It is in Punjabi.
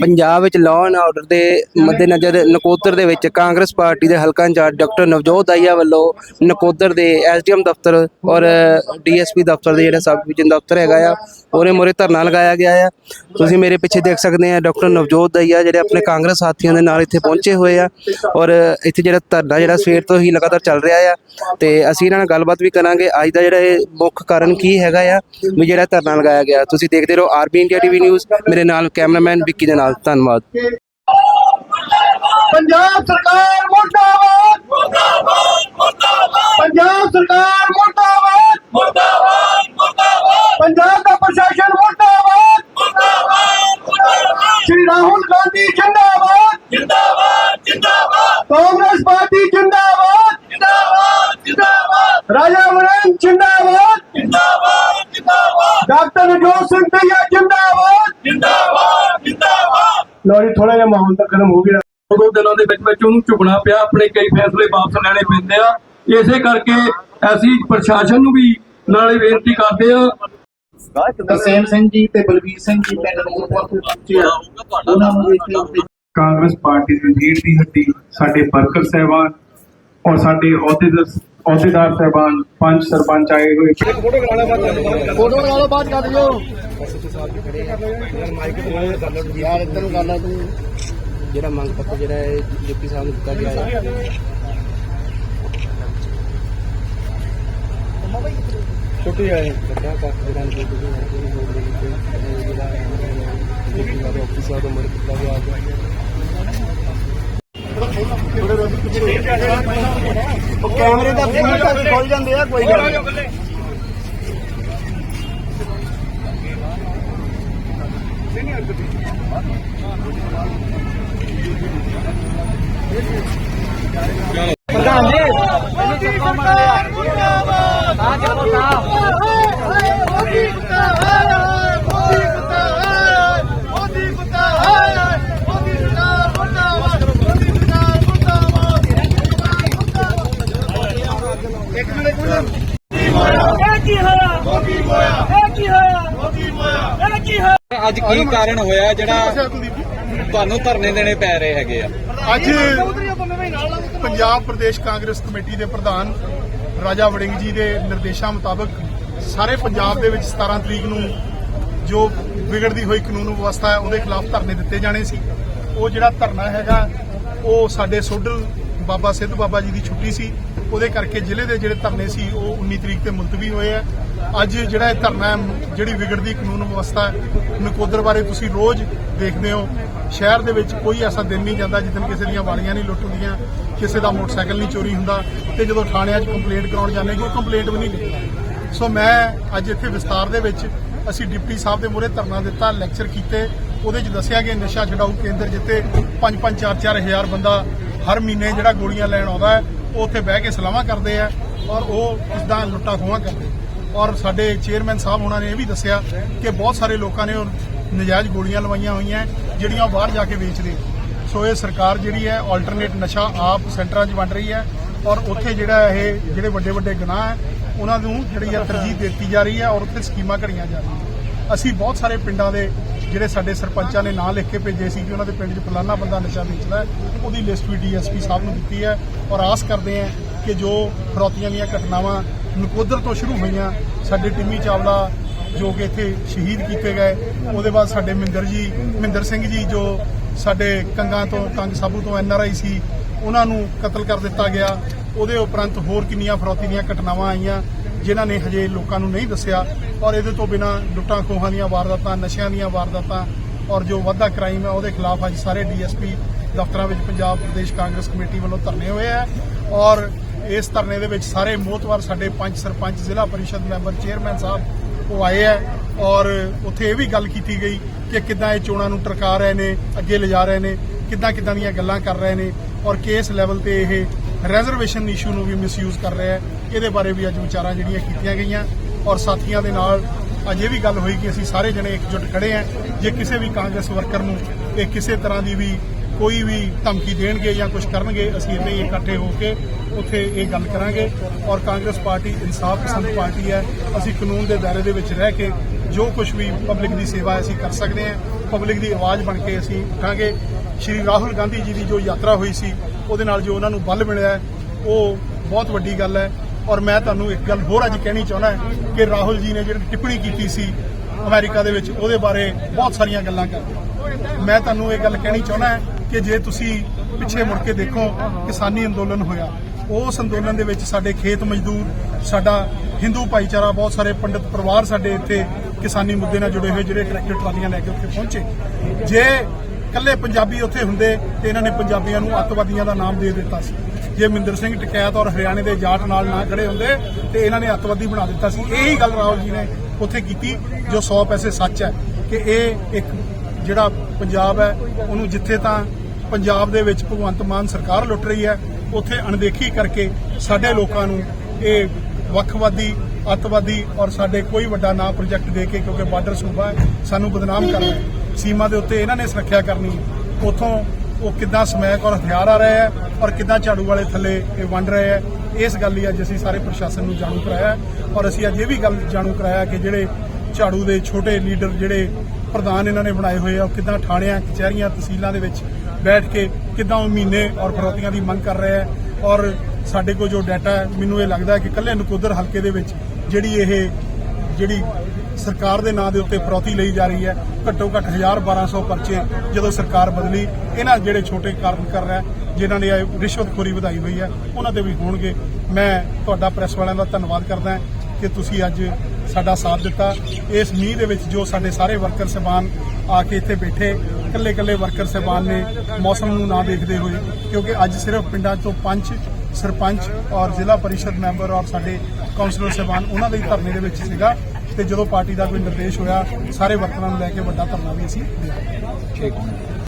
ਪੰਜਾਬ ਵਿੱਚ ਲਾਅ ਐਂਡ ਆਰਡਰ ਦੇ ਮੱਦੇਨਜ਼ਰ ਨਕੋਦਰ ਦੇ ਵਿੱਚ ਕਾਂਗਰਸ ਪਾਰਟੀ ਦੇ ਹਲਕਾ ਇੰਚਾਰਜ ਡਾਕਟਰ ਨਵਜੋਤ ਦਾਈਆ ਵੱਲੋਂ ਨਕੋਦਰ ਦੇ ਐਸਡੀਐਮ ਦਫ਼ਤਰ ਔਰ ਡੀਐਸਪੀ ਦਫ਼ਤਰ ਦੇ ਜਿਹੜਾ ਸਬ ਡਿਵੀਜ਼ਨ ਦਫ਼ਤਰ ਹੈਗਾ ਆ ਉਹਨੇ ਮੋਰੇ ਧਰਨਾ ਲਗਾਇਆ ਗਿਆ ਆ। ਤੁਸੀਂ ਮੇਰੇ ਪਿੱਛੇ ਦੇਖ ਸਕਦੇ ਆ ਡਾਕਟਰ ਨਵਜੋਤ ਦਾਈਆ ਜਿਹੜੇ ਆਪਣੇ ਕਾਂਗਰਸ ਸਾਥੀਆਂ ਦੇ ਨਾਲ ਇੱਥੇ ਪਹੁੰਚੇ ਹੋਏ ਆ ਔਰ ਇੱਥੇ ਜਿਹੜਾ ਧਰਨਾ ਜਿਹੜਾ ਸਵੇਰ ਤੋਂ ਹੀ ਲਗਾਤਾਰ ਚੱਲ ਰਿਹਾ ਆ ਤੇ ਅਸੀਂ ਇਹਨਾਂ ਨਾਲ ਗੱਲਬਾਤ ਵੀ ਕਰਾਂਗੇ। ਅੱਜ ਦਾ ਜਿਹੜਾ ਇਹ ਮੁੱਖ ਕਾਰਨ ਕੀ ਹੈਗਾ ਆ ਵੀ ਜਿਹੜਾ ਧਰਨਾ ਲਗਾਇਆ ਗਿਆ। ਤੁਸੀਂ ਦੇਖਦੇ ਰਹੋ ਆਰਬੀ ਇੰਡੀਆ ਟੀਵੀ ਨਿਊਜ਼, ਮੇਰੇ ਨਾਲ ਕੈਮਰਾਮੈਨ ਵਿੱਕੀ ਦੇ ਨਾਲ, ਧੰਨਵਾਦ। ਪੰਜਾਬ ਸਰਕਾਰ ਮੁਰਦਾਬਾਦ। ਮੁਰਦਾਬਾਦ ਮੁਰਦਾਬਾਦ ਪੰਜਾਬ ਸਰਕਾਰ ਮੁਰਦਾਬਾਦ। ਮੁਰਦਾਬਾਦ ਮੁਰਦਾਬਾਦ ਪੰਜਾਬ ਦਾ ਪ੍ਰਸ਼ਾਸਨ ਮੁਰਦਾਬਾਦ। ਮੁਰਦਾਬਾਦ ਮੁਰਦਾਬਾਦ ਸ਼੍ਰੀ ਰਾਹੁਲ ਗਾਂਧੀ ਜਿੰਦਾਬਾਦ। ਜਿੰਦਾਬਾਦ ਜਿੰਦਾਬਾਦ ਕਾਂਗਰਸ ਪਾਰਟੀ ਜਿੰਦਾਬਾਦ। ਜਿੰਦਾਬਾਦ ਜਿੰਦਾਬਾਦ ਰਾਜਾ ਵੜਿੰਗ ਜਿੰਦਾਬਾਦ ਜਿੰਦਾਬਾਦ। ਜਿੰਦਾਬਾਦ। ਡਾਕਟਰ ਨਜੋਤ ਸਿੰਘ दैया ਜਿੰਦਾਬਾਦ। ਜਿੰਦਾਬਾਦ ਜਿੰਦਾਬਾਦ। ਲੋ ਜੀ ਥੋੜਾ ਜਿਹਾ ਮਾਹੌਲ ਤਾਂ ਖਤਮ ਹੋ ਗਿਆ। ਦੋ ਦਿਨਾਂ ਦੇ ਵਿੱਚ ਵਿੱਚ ਉਹਨੂੰ ਝੁਕਣਾ ਪਿਆ ਆਪਣੇ ਕਈ ਫੈਸਲੇ ਵਾਪਸ ਲੈਣੇ ਪੈਂਦੇ ਆ। ਇਸੇ ਕਰਕੇ ਅਸੀਂ ਪ੍ਰਸ਼ਾਸਨ ਨੂੰ ਵੀ ਨਾਲੇ ਬੇਨਤੀ ਕਰਦੇ ਆ। ਤਰਸੇਮ ਸਿੰਘ ਜੀ ਤੇ ਬਲਬੀਰ ਸਿੰਘ ਜੀ ਪਿੰਡ ਨੂਰਪੁਰ ਤੋਂ ਪਹੁੰਚੇ ਆ। ਉਹਨਾਂ ਨੂੰ ਵੇਖ ਕੇ ਉੱਥੇ ਕਾਂਗਰਸ ਪਾਰਟੀ ਦੀ ਰੀੜ ਦੀ ਹੱਡੀ ਸਾਡੇ ਵਰਕਰ ਸਹਿਬਾਨ ਔਰ ਸਾਡੇ ਅਹੁਦੇਦਾਰ ਅਹੁਦੇਦਾਰ ਸਹਿਬਾਨ ਪੰਜ ਸਰਪੰਚ ਆਏ ਹੋਏ ਫੋਟੋ ਲਗਾ ਲਓ ਬਾਅਦ ਕਰ ਦਿਓ ਯਾਰ ਇੱਧਰ ਨੂੰ ਕਰ ਲੈ ਤੂੰ ਜਿਹੜਾ ਮੰਗ ਪੱਤਰ ਜਿਹੜਾ ਹੈ ਡਿਪਟੀ ਸਾਹਿਬ ਨੂੰ ਦਿੱਤਾ ਗਿਆ ਹੈ। ਛੋਟੀ ਹੈ ਵੱਡਾ ਕੱਟ ਜਿਹੜਾ ਨੂੰ ਕੋਈ ਨਹੀਂ ਹੋ। ਰਿਹਾ ਜਿਹੜਾ ਡਿਪਟੀ ਸਾਹਿਬ ਆਫਿਸ ਸਾਹਿਬ ਤੋਂ ਮਰ ਕੀਤਾ ਗਿਆ ਉਹ ਕੈਮਰੇ ਦਾ ਫੋਨ ਤੱਕ ਖੁੱਲ ਜਾਂਦੇ ਆ ਕੋਈ ਗੱਲ ਨਹੀਂ। ਪ੍ਰਧਾਨ ਜੀ ਮੈਨੂੰ ਚੱਪਾ ਮਾਰ ਲਿਆ ਹਾਂ ਚਲੋ ਸਾਹਿਬ ਮੋਦੀ ਕੁੱਤਾ ਹੈ ਮੋਦੀ ਕੁੱਤਾ ਹੈ ਮੋਦੀ ਕੁੱਤਾ ਹੈ ਮੋਦੀ ਸਰਕਾਰ ਮੁਰਦਾਬਾਦ ਮੋਦੀ ਸਰਕਾਰ ਮੁਰਦਾਬਾਦ ਇੱਕ ਮਿੰਟ ਇੱਕ ਮਿੰਟ ਇਹ ਕੀ ਹੋਇਆ ਮੋਦੀ ਹੋਇਆ ਇਹ ਕੀ ਹੋਇਆ ਮੋਦੀ ਹੋਇਆ ਇਹ ਕੀ ਹੋਇਆ ਅੱਜ ਕੀ ਕਾਰਨ ਹੋਇਆ ਜਿਹੜਾ ਤੁਹਾਨੂੰ ਧਰਨੇ ਦੇਣੇ ਪੈ ਰਹੇ ਹੈਗੇ ਆ? ਅੱਜ ਪੰਜਾਬ ਪ੍ਰਦੇਸ਼ ਕਾਂਗਰਸ ਕਮੇਟੀ ਦੇ ਪ੍ਰਧਾਨ ਰਾਜਾ ਵੜਿੰਗ ਜੀ ਦੇ ਨਿਰਦੇਸ਼ਾਂ ਮੁਤਾਬਕ ਸਾਰੇ ਪੰਜਾਬ ਦੇ ਵਿੱਚ 17 ਤਰੀਕ ਨੂੰ ਜੋ ਵਿਗੜਦੀ ਹੋਈ ਕਾਨੂੰਨ ਵਿਵਸਥਾ ਹੈ ਉਹਦੇ ਖਿਲਾਫ ਧਰਨੇ ਦਿੱਤੇ ਜਾਣੇ ਸੀ। ਉਹ ਜਿਹੜਾ ਧਰਨਾ ਹੈਗਾ ਉਹ ਸਾਡੇ ਸੋਡਲ ਬਾਬਾ ਸਿੱਧ ਬਾਬਾ ਜੀ ਦੀ ਛੁੱਟੀ ਸੀ। ਉਹਦੇ ਕਰਕੇ ਜ਼ਿਲ੍ਹੇ ਦੇ ਜਿਹੜੇ ਧਰਨੇ ਸੀ ਉਹ 19 ਤਰੀਕ ਤੇ ਮੁਲਤਵੀ ਹੋਏ ਆ। ਅੱਜ ਜਿਹੜਾ ਇਹ ਧਰਨਾ ਹੈ, ਜਿਹੜੀ ਵਿਗੜਦੀ ਕਾਨੂੰਨ ਵਿਵਸਥਾ ਹੈ, ਨਕੋਦਰ ਬਾਰੇ ਤੁਸੀਂ ਰੋਜ਼ ਦੇਖਦੇ ਹੋ। ਸ਼ਹਿਰ ਦੇ ਵਿੱਚ ਕੋਈ ਐਸਾ ਦਿਨ ਨਹੀਂ ਜਾਂਦਾ ਜਿੱਦਨ ਕਿਸੇ ਦੀਆਂ ਵਾਲੀਆਂ ਨਹੀਂ ਲੁੱਟ ਹੁੰਦੀਆਂ, ਕਿਸੇ ਦਾ ਮੋਟਰਸਾਈਕਲ ਨਹੀਂ ਚੋਰੀ ਹੁੰਦਾ ਤੇ ਜਦੋਂ ਥਾਣਿਆਂ 'ਚ ਕੰਪਲੇਂਟ ਕਰਾਉਣ ਜਾਂਦੇ ਕੋਈ ਕੰਪਲੇਂਟ ਵੀ ਨਹੀਂ ਲਿਖਦਾ ਸੋ ਮੈਂ ਅੱਜ ਇੱਥੇ ਵਿਸਤਾਰ ਦੇ ਵਿੱਚ ਅਸੀਂ ਡਿਪਟੀ ਸਾਹਿਬ ਦੇ ਮੂਹਰੇ ਧਰਨਾ ਦਿੱਤਾ ਲੈਕਚਰ ਕੀਤੇ। ਉਹਦੇ 'ਚ ਦੱਸਿਆ ਕਿ ਨਸ਼ਾ ਛਡਾਊ ਕੇਂਦਰ ਜਿੱਤੇ 5-5 4-4 ਹਜ਼ਾਰ ਬੰਦਾ ਹਰ ਮਹੀਨੇ ਜਿਹੜਾ ਗੋਲੀਆਂ ਲੈਣ ਆਉਂਦਾ ਹੈ, ਉਹ ਉੱਥੇ ਬਹਿ ਕੇ ਸਲਾਹਾਂ ਕਰਦੇ ਆ ਔਰ ਉਹ ਇਸਦਾ ਲੁੱਟਾ ਖੋਹਾਂ ਕਰਦੇ ਔਰ ਸਾਡੇ ਚੇਅਰਮੈਨ ਸਾਹਿਬ ਉਹਨਾਂ ਨੇ ਇਹ ਵੀ ਦੱਸਿਆ ਕਿ ਬਹੁਤ ਸਾਰੇ ਲੋਕਾਂ ਨੇ ਉਹ ਨਜਾਇਜ਼ ਗੋਲੀਆਂ ਲਵਾਈਆਂ ਹੋਈਆਂ ਜਿਹੜੀਆਂ ਉਹ ਬਾਹਰ ਜਾ ਕੇ ਵੇਚਦੇ ਸੋ ਇਹ ਸਰਕਾਰ ਜਿਹੜੀ ਹੈ ਆਲਟਰਨੇਟ ਨਸ਼ਾ ਆਪ ਸੈਂਟਰਾਂ 'ਚ ਵੰਡ ਰਹੀ ਹੈ ਔਰ ਉੱਥੇ ਜਿਹੜਾ ਇਹ ਜਿਹੜੇ ਵੱਡੇ ਵੱਡੇ ਗੁਨਾਹ ਹੈ, ਉਹਨਾਂ ਨੂੰ ਜਿਹੜੀ ਹੈ ਤਰਜੀਹ ਦਿੱਤੀ ਜਾ ਰਹੀ ਹੈ ਔਰ ਉੱਥੇ ਸਕੀਮਾਂ ਘੜੀਆਂ ਜਾ ਰਹੀਆਂ ਅਸੀਂ ਬਹੁਤ ਸਾਰੇ ਪਿੰਡਾਂ ਦੇ ਜਿਹੜੇ ਸਾਡੇ ਸਰਪੰਚਾਂ ਨੇ ਨਾਂ ਲਿਖ ਕੇ ਭੇਜੇ ਸੀ ਕਿ ਉਹਨਾਂ ਦੇ ਪਿੰਡ 'ਚ ਫਲਾਨਾ ਬੰਦਾ ਨਸ਼ਾ ਵੇਚਦਾ ਉਹਦੀ ਲਿਸਟ ਵੀ ਡੀਐਸਪੀ ਸਾਹਿਬ ਨੂੰ ਦਿੱਤੀ ਹੈ ਔਰ ਆਸ ਕਰਦੇ ਹਾਂ ਕਿ ਜੋ ਫਰੌਤੀਆਂ ਦੀਆਂ ਘਟਨਾਵਾਂ ਨਕੋਦਰ ਤੋਂ ਸ਼ੁਰੂ ਹੋਈਆਂ ਸਾਡੇ ਟਿੰਮੀ ਚਾਵਲਾ ਜੋ ਕਿ ਇੱਥੇ ਸ਼ਹੀਦ ਕੀਤੇ ਗਏ, ਉਹਦੇ ਬਾਅਦ ਸਾਡੇ ਮਹਿੰਦਰ ਜੀ ਮਹਿੰਦਰ ਸਿੰਘ ਜੀ ਜੋ ਸਾਡੇ ਕੰਗਾਂ ਤੋਂ, ਕੰਗ ਸਾਬੂ ਤੋਂ ਐਨਆਰਆਈ ਸੀ, ਉਹਨਾਂ ਨੂੰ ਕਤਲ ਕਰ ਦਿੱਤਾ ਗਿਆ। ਉਹਦੇ ਉਪਰੰਤ ਹੋਰ ਕਿੰਨੀਆਂ ਫਰੋਤੀ ਦੀਆਂ ਘਟਨਾਵਾਂ ਆਈਆਂ, ਜਿਨ੍ਹਾਂ ਨੇ ਹਜੇ ਲੋਕਾਂ ਨੂੰ ਨਹੀਂ ਦੱਸਿਆ। ਔਰ ਇਹਦੇ ਤੋਂ ਬਿਨਾ ਲੁੱਟਾਂ ਖੋਹਾਂ ਦੀਆਂ ਵਾਰਦਾਤਾਂ, ਨਸ਼ਿਆਂ ਦੀਆਂ ਵਾਰਦਾਤਾਂ ਔਰ ਜੋ ਵਾਧਾ ਕ੍ਰਾਈਮ ਹੈ, ਉਹਦੇ ਖਿਲਾਫ ਅੱਜ ਸਾਰੇ ਡੀਐਸਪੀ ਦਫ਼ਤਰਾਂ ਵਿੱਚ ਪੰਜਾਬ ਪ੍ਰਦੇਸ਼ ਕਾਂਗਰਸ ਕਮੇਟੀ ਵੱਲੋਂ ਧਰਨੇ ਹੋਏ ਆ। ਔਰ ਇਸ ਧਰਨੇ ਦੇ ਵਿੱਚ ਸਾਰੇ ਮੋਹਤਵਾਰ ਸਾਡੇ ਪੰਜ ਸਰਪੰਚ, ਜ਼ਿਲ੍ਹਾ ਪਰਿਸ਼ਦ ਮੈਂਬਰ, ਚੇਅਰਮੈਨ ਸਾਹਿਬ ਉਹ ਆਏ ਆ ਔਰ ਉੱਥੇ ਇਹ ਵੀ ਗੱਲ ਕੀਤੀ ਗਈ ਕਿ ਕਿੱਦਾਂ ਇਹ ਚੋਣਾਂ ਨੂੰ ਟਰਕਾ ਰਹੇ ਨੇ, ਅੱਗੇ ਲਿਜਾ ਰਹੇ ਨੇ, ਕਿੱਦਾਂ ਕਿੱਦਾਂ ਦੀਆਂ ਗੱਲਾਂ ਕਰ ਰਹੇ ਨੇ ਔਰ ਕਿਸ ਲੈਵਲ ਤੇ ਇਹ ਰੈਜ਼ਰਵੇਸ਼ਨ ਇਸ਼ੂ ਨੂੰ ਵੀ ਮਿਸਯੂਜ਼ ਕਰ ਰਿਹਾ ਹੈ। ਇਹਦੇ ਬਾਰੇ ਵੀ ਅੱਜ ਵਿਚਾਰਾਂ ਜਿਹੜੀਆਂ ਕੀਤੀਆਂ ਗਈਆਂ ਔਰ ਸਾਥੀਆਂ ਦੇ ਨਾਲ ਅੱਜ ਇਹ ਵੀ ਗੱਲ ਹੋਈ ਕਿ ਅਸੀਂ ਸਾਰੇ ਜਣੇ ਇਕਜੁੱਟ ਖੜੇ ਆਂ ਜੇ ਕਿਸੇ ਵੀ ਕਾਂਗਰਸ ਵਰਕਰ ਨੂੰ ਇਹ ਕਿਸੇ ਤਰ੍ਹਾਂ ਦੀ ਵੀ ਕੋਈ ਵੀ ਧਮਕੀ ਦੇਣਗੇ ਜਾਂ ਕੁਝ ਕਰਨਗੇ, ਅਸੀਂ ਇੱਥੇ ਇਕੱਠੇ ਹੋ ਕੇ ਉੱਥੇ ਇਹ ਗੱਲ ਕਰਾਂਗੇ। ਔਰ ਕਾਂਗਰਸ ਪਾਰਟੀ ਇਨਸਾਫ ਪਸੰਦ ਪਾਰਟੀ ਹੈ। ਅਸੀਂ ਕਾਨੂੰਨ ਦੇ ਦਾਇਰੇ ਦੇ ਵਿੱਚ ਰਹਿ ਕੇ ਜੋ ਕੁਝ ਵੀ ਪਬਲਿਕ ਦੀ ਸੇਵਾ ਅਸੀਂ ਕਰ ਸਕਦੇ ਹਾਂ। ਪਬਲਿਕ ਦੀ ਆਵਾਜ਼ ਬਣ ਕੇ ਅਸੀਂ ਉੱਠਾਂਗੇ। ਸ਼੍ਰੀ ਰਾਹੁਲ ਗਾਂਧੀ ਜੀ ਦੀ ਜੋ ਯਾਤਰਾ ਹੋਈ ਸੀ, ਉਹਦੇ ਨਾਲ ਜੋ ਉਹਨਾਂ ਨੂੰ ਬਲ ਮਿਲਿਆ ਉਹ ਬਹੁਤ ਵੱਡੀ ਗੱਲ ਹੈ। ਔਰ ਮੈਂ ਤੁਹਾਨੂੰ ਇੱਕ ਗੱਲ ਹੋਰ ਅੱਜ ਕਹਿਣੀ ਚਾਹੁੰਦਾ ਹਾਂ ਕਿ ਰਾਹੁਲ ਜੀ ਨੇ ਜਿਹੜੀ ਟਿੱਪਣੀ ਕੀਤੀ ਸੀ ਅਮਰੀਕਾ ਦੇ ਵਿੱਚ, ਉਹਦੇ ਬਾਰੇ ਬਹੁਤ ਸਾਰੀਆਂ ਗੱਲਾਂ ਕਰਦੇ। ਮੈਂ ਤੁਹਾਨੂੰ ਇਹ ਗੱਲ ਕਹਿਣੀ ਚਾਹੁੰਦਾ ਹਾਂ ਕਿ ਜੇ ਤੁਸੀਂ ਪਿੱਛੇ ਮੁੜ ਕੇ ਦੇਖੋ ਕਿਸਾਨੀ ਅੰਦੋਲਨ ਹੋਇਆ, ਉਸ ਅੰਦੋਲਨ ਦੇ ਵਿੱਚ ਸਾਡੇ ਖੇਤ ਮਜ਼ਦੂਰ, ਸਾਡਾ ਹਿੰਦੂ ਭਾਈਚਾਰਾ, ਬਹੁਤ ਸਾਰੇ ਪੰਡਿਤ ਪਰਿਵਾਰ ਸਾਡੇ ਇੱਥੇ ਕਿਸਾਨੀ ਮੁੱਦੇ ਨਾਲ ਜੁੜੇ ਹੋਏ, ਜਿਹੜੇ ਟਰੈਕਟਰ, ਟਰਾਲੀਆਂ ਲੈ ਕੇ ਉੱਥੇ ਪਹੁੰਚੇ। ਜੇ ਇਕੱਲੇ ਪੰਜਾਬੀ ਉੱਥੇ ਹੁੰਦੇ, ਤੇ ਇਹਨਾਂ ਨੇ ਪੰਜਾਬੀਆਂ ਨੂੰ ਅੱਤਵਾਦੀਆਂ ਦਾ ਨਾਮ ਦੇ ਦਿੱਤਾ ਸੀ। ਜੇ ਮਿੰਦਰ ਸਿੰਘ ਟਕੈਤ ਔਰ ਹਰਿਆਣੇ ਦੇ ਜਾਟ ਨਾਲ ਨਾ ਖੜੇ ਹੁੰਦੇ, ਤੇ ਇਹਨਾਂ ਨੇ ਅੱਤਵਾਦੀ ਬਣਾ ਦਿੱਤਾ ਸੀ। ਇਹੀ ਗੱਲ ਰਾਹੁਲ ਜੀ ਨੇ ਉੱਥੇ ਕੀਤੀ, ਜੋ 100 ਪੈਸੇ ਸੱਚ ਹੈ ਕਿ ਇਹ ਇੱਕ ਜਿਹੜਾ ਪੰਜਾਬ ਹੈ, ਉਹਨੂੰ ਜਿੱਥੇ ਤਾਂ ਪੰਜਾਬ ਦੇ ਵਿੱਚ ਭਗਵੰਤ ਮਾਨ ਸਰਕਾਰ ਲੁੱਟ ਰਹੀ ਹੈ, ਉੱਥੇ ਅਣਦੇਖੀ ਕਰਕੇ ਸਾਡੇ ਲੋਕਾਂ ਨੂੰ ਇਹ ਵੱਖਵਾਦੀ, ਅੱਤਵਾਦੀ ਔਰ ਸਾਡੇ ਕੋਈ ਵੱਡਾ ਨਾਂ ਪ੍ਰੋਜੈਕਟ ਦੇ ਕੇ ਕਿਉਂਕਿ ਬਾਰਡਰ ਸੂਬਾ ਹੈ, ਸਾਨੂੰ ਬਦਨਾਮ ਕਰਨਾ ਹੈ। ਸੀਮਾ ਦੇ ਉੱਤੇ ਇਹਨਾਂ ਨੇ ਸੁਰੱਖਿਆ ਕਰਨੀ ਹੈ ਉਥੋਂ ਉਹ ਕਿੱਦਾਂ ਸਮੈਕ ਔਰ ਹਥਿਆਰ ਆ ਰਹੇ ਹੈ ਔਰ ਕਿੱਦਾਂ ਝਾੜੂ ਵਾਲੇ ਥੱਲੇ ਇਹ ਵੰਡ ਰਹੇ ਹੈ, ਇਸ ਗੱਲ ਲਈ ਅੱਜ ਅਸੀਂ ਸਾਰੇ ਪ੍ਰਸ਼ਾਸਨ ਨੂੰ ਜਾਣੂ ਕਰਾਇਆ ਔਰ ਅਸੀਂ ਅੱਜ ਇਹ ਵੀ ਗੱਲ ਜਾਣੂ ਕਰਾਇਆ ਕਿ ਜਿਹੜੇ ਝਾੜੂ ਦੇ ਛੋਟੇ ਲੀਡਰ, ਜਿਹੜੇ ਪ੍ਰਧਾਨ ਇਹਨਾਂ ਨੇ ਬਣਾਏ ਹੋਏ ਆ, ਉਹ ਕਿੱਦਾਂ ਥਾਣਿਆਂ ਕਚਹਿਰੀਆਂ, ਤਹਿਸੀਲਾਂ ਦੇ ਵਿੱਚ ਬੈਠ ਕੇ ਕਿੱਦਾਂ ਉਹ ਮਹੀਨੇ ਔਰ ਫਰੋਤੀਆਂ ਦੀ ਮੰਗ ਕਰ ਰਿਹਾ ਆ। ਔਰ ਸਾਡੇ ਕੋਲ ਜੋ ਡਾਟਾ ਹੈ, ਮੈਨੂੰ ਇਹ ਲੱਗਦਾ ਹੈ ਕਿ ਕੱਲੇ ਨਕੋਦਰ ਹਲਕੇ ਦੇ ਵਿੱਚ ਜਿਹੜੀ ਇਹ ਜਿਹੜੀ ਸਰਕਾਰ ਦੇ ਨਾਂ ਦੇ ਉੱਤੇ ਫਰੋਤੀ ਲਈ ਜਾ ਰਹੀ ਹੈ, ਘੱਟੋ ਘੱਟ 1000 1200 ਪਰਚੇ ਜਦੋਂ ਸਰਕਾਰ ਬਦਲੀ, ਇਹਨਾਂ ਜਿਹੜੇ ਛੋਟੇ ਕਾਰਨ ਕਰ ਰਿਹਾ, ਜਿਨ੍ਹਾਂ ਨੇ ਇਹ ਰਿਸ਼ਵਤਖੋਰੀ ਵਧਾਈ ਹੋਈ ਹੈ, ਉਹਨਾਂ ਤੇ ਵੀ ਹੋਣਗੇ। ਮੈਂ ਤੁਹਾਡਾ ਪ੍ਰੈਸ ਵਾਲਿਆਂ ਦਾ ਧੰਨਵਾਦ ਕਰਦਾ ਕਿ ਤੁਸੀਂ ਅੱਜ ਸਾਡਾ ਸਾਥ ਦਿੱਤਾ। ਇਸ ਮੀਂਹ ਦੇ ਵਿੱਚ ਜੋ ਸਾਡੇ ਸਾਰੇ ਵਰਕਰ ਸਹਿਬਾਨ ਆ ਕੇ ਇੱਥੇ ਬੈਠੇ ਇਕੱਲੇ ਇਕੱਲੇ ਵਰਕਰ ਸਹਿਬਾਨ ਨੇ ਮੌਸਮ ਨੂੰ ਨਾ ਦੇਖਦੇ ਹੋਏ, ਕਿਉਂਕਿ ਅੱਜ ਸਿਰਫ ਪਿੰਡਾਂ ਤੋਂ ਪੰਚ ਸਰਪੰਚ ਔਰ ਜ਼ਿਲ੍ਹਾ ਪਰਿਸ਼ਦ ਮੈਂਬਰ ਔਰ ਸਾਡੇ ਕਾਉਂਸਲਰ ਸਹਿਬਾਨ ਉਹਨਾਂ ਦੇ ਧਰਨੇ ਦੇ ਵਿੱਚ ਸੀਗਾ ਤੇ ਜਦੋਂ ਪਾਰਟੀ ਦਾ ਕੋਈ ਨਿਰਦੇਸ਼ ਹੋਇਆ, ਸਾਰੇ ਵਰਕਰਾਂ ਨੂੰ ਲੈ ਕੇ ਵੱਡਾ ਧਰਨਾ ਵੀ ਅਸੀਂ ਦਿਆ ਠੀਕ।